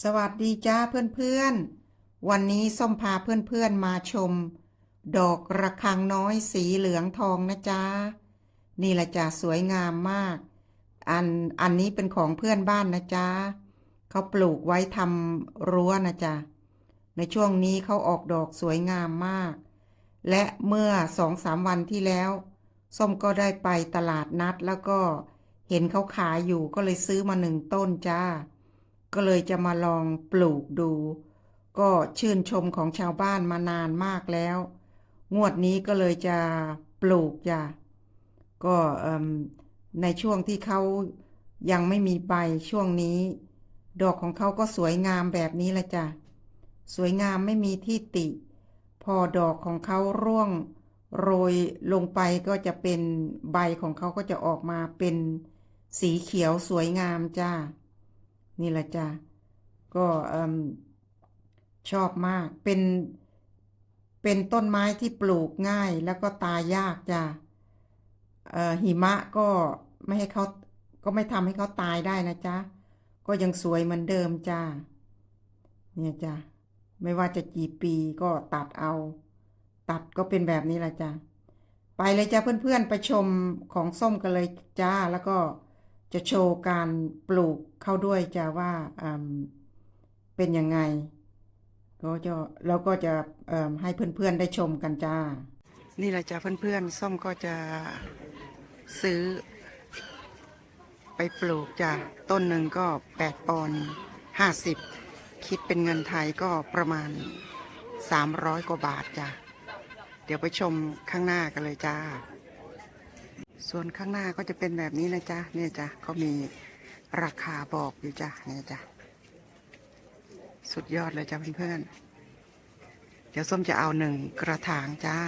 สวัสดีจ้าเพื่อนๆ วันนี้ส้มพาเพื่อนๆมาชม ดอกระฆังน้อยสีเหลืองทองนะจ๊ะนี่แหละจ้ะสวยงามมาก อันอันนี้เป็นของเพื่อนบ้านนะจ๊ะเขาปลูกไว้ทำรั้วนะจ๊ะในช่วงนี้เขาออกดอกสวยงามมาก และเมื่อสองสามวันที่แล้ว ส้มก็ได้ไปตลาดนัดแล้วก็เห็นเขาขายอยู่ก็เลยซื้อมาหนึ่งต้นจ้า ก็เลยจะมาลองปลูกดู ก็ชื่นชมของชาวบ้านมานานมากแล้ว งวดนี้ก็เลยจะปลูกจ้ะก็ในช่วงที่เขายังไม่มีใบช่วงนี้ ดอกของเขาก็สวยงามแบบนี้ละจ้ะสวยงามไม่มีที่ติ พอดอกของเขาร่วงโรยลงไปก็จะเป็นใบของเขาก็จะออกมาเป็นสีเขียวสวยงามจ้า นี่แหละจ้ะก็ชอบมากเป็น เป็นต้นไม้ที่ปลูกง่ายแล้วก็ตายยากจ้ะหิมะก็ไม่ให้เขาก็ไม่ทำให้เขาตายได้นะจ๊ะก็ยังสวยเหมือนเดิมจ้าเนี่ยจ้ะไม่ว่าจะกี่ปีก็ตัดเอา ตัดก็เป็นแบบนี้ละจ้ะไปเลยจ้าเพื่อนๆไปชมของส้มกันเลยจ้าแล้วก็ จะโชว์การปลูกเข้าด้วยจ้าว่าเป็นยังไงก็จะแล้วก็จะให้เพื่อนๆได้ชมกันจ้า นี่แหละจ้าเพื่อนๆ ส้มก็จะซื้อ ไปปลูกจ้ะต้นหนึ่งก็แปดปอนห้าสิบคิดเป็นเงินไทยก็ประมาณสามร้อยกว่าบาทจ้ะเดี๋ยวไปชมข้างหน้ากันเลยจ้า ส่วนข้างหน้าก็จะเป็นแบบนี้นะจ๊ะเนี่ยจ้ะเขามีราคาบอกอยู่จ้ะเนี่ยจ้ะสุดยอดเลยจ้ะเพื่อนๆเดี๋ยวส้มจะเอาหนึ่งกระถางจ้า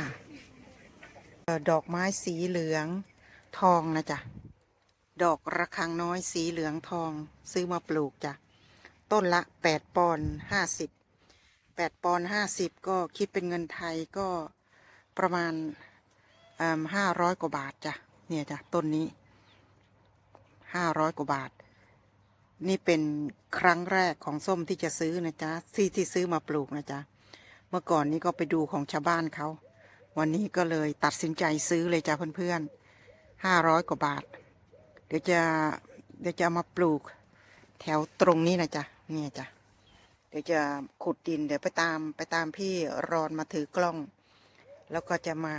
ดอกไม้สีเหลืองทองนะจ๊ะดอกระฆังน้อยสีเหลืองทอง ซื้อมาปลูกจ้ะต้นละแปดปอนห้าสิบแปดปอนห้าสิบก็คิดเป็นเงินไทยก็ประมาณห้าร้อยกว่าบาทจ้ะ เนี่ยจ้ะต้นนี้ห้าร้อยกว่าบาท นี่เป็นครั้งแรกของส้มที่จะซื้อนะจ๊ะที่ที่ซื้อมาปลูกนะจ๊ะเมื่อก่อนนี้ก็ไปดูของชาวบ้านเขา วันนี้ก็เลยตัดสินใจซื้อเลยจ้ะเพื่อนๆห้าร้อยกว่าบาท เดี๋ยวจะเดี๋ยวจะมาปลูกแถวตรงนี้นะจ๊ะเนี่ยจ้ะเดี๋ยวจะขุดดินเดี๋ยวไปตามไปตามพี่รอนมาถือกล้อง แล้วก็จะมา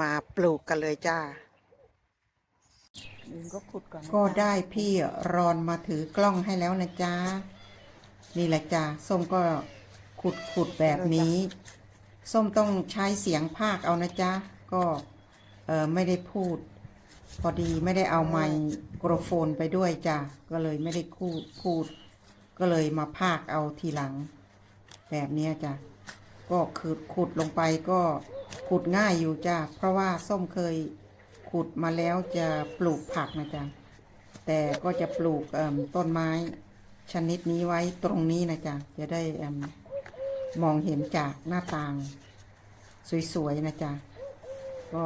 มาปลูกกันเลยจ้า ก็ขุดก่อนก็ได้พี่รอนมาถือกล้องให้แล้วนะจ๊ะนี่แหละจ้ะส้มก็ขุดขุดแบบนี้ ส้มต้องใช้เสียงภาคเอานะจ๊ะก็เออไม่ได้พูด พอดีไม่ได้เอาไมโครโฟนไปด้วยจ้ะก็เลยไม่ได้พูดพูด ก็เลยมาพากเอาทีหลัง แบบเนี้ยจ้ะก็ขุดขุดลงไปก็ ขุดง่ายอยู่จ้ะเพราะว่าส้มเคยขุดมาแล้วจะปลูกผักนะจ๊ะแต่ก็จะปลูกต้นไม้ชนิดนี้ไว้ตรงนี้นะจ๊ะจะได้อมมองเห็นจากหน้าต่าง สวยๆนะจ๊ะก็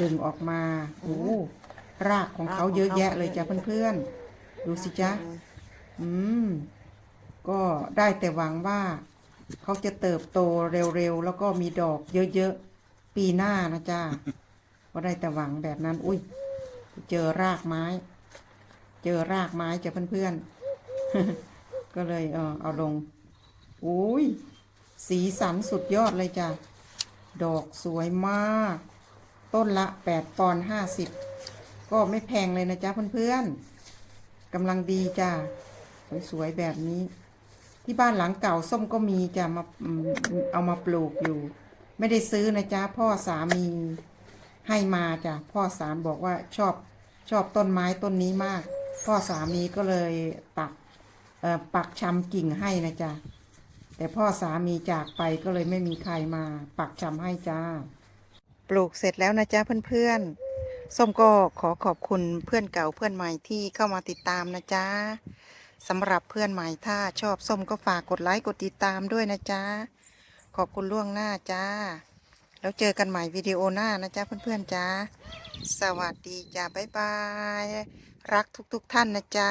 ดึงออกมาโอ้รากของเขาเยอะแยะเลยจ้ะเพื่อนๆดูสิจ๊ะอืมก็ได้แต่หวังว่าเขาจะเติบโตเร็วๆ แล้วก็มีดอกเยอะๆ ปีหน้านะจ๊ะก็ได้แต่หวังแบบนั้น อุ้ย เจอรากไม้ เจอรากไม้จ้ะเพื่อนๆ ก็เลยเออเอาลง อุ้ย สีสันสุดยอดเลยจ้ะดอกสวยมาก ต้นละแปดปอนห้าสิบ ก็ไม่แพงเลยนะจ๊ะเพื่อนๆกำลังดีจ้ะสวยๆแบบนี้ ที่บ้านหลังเก่าส้มก็มีจะมาเอามาปลูกอยู่ ไม่ได้ซื้อนะจ๊ะพ่อสามีให้มาจ้ะพ่อสามบอกว่าชอบชอบต้นไม้ต้นนี้มาก พ่อสามีก็เลยตัดเอ่อปักชำกิ่งให้นะจ๊ะแต่พ่อสามีจากไปก็เลยไม่มีใครมา ปักชำให้จ้า ปลูกเสร็จแล้วนะจ๊ะเพื่อนๆส้มก็ขอขอบคุณเพื่อนเก่าเพื่อนใหม่ที่เข้ามาติดตามนะจ๊ะสำหรับเพื่อนใหม่ถ้าชอบส้มก็ฝากกดไลค์กดติดตามด้วยนะจ๊ะ ขอบคุณล่วงหน้าจ้า แล้วเจอกันใหม่วิดีโอหน้านะจ๊ะเพื่อนๆจ้า สวัสดีจ้าบ๊ายบาย รักทุกๆท่านนะจ๊ะ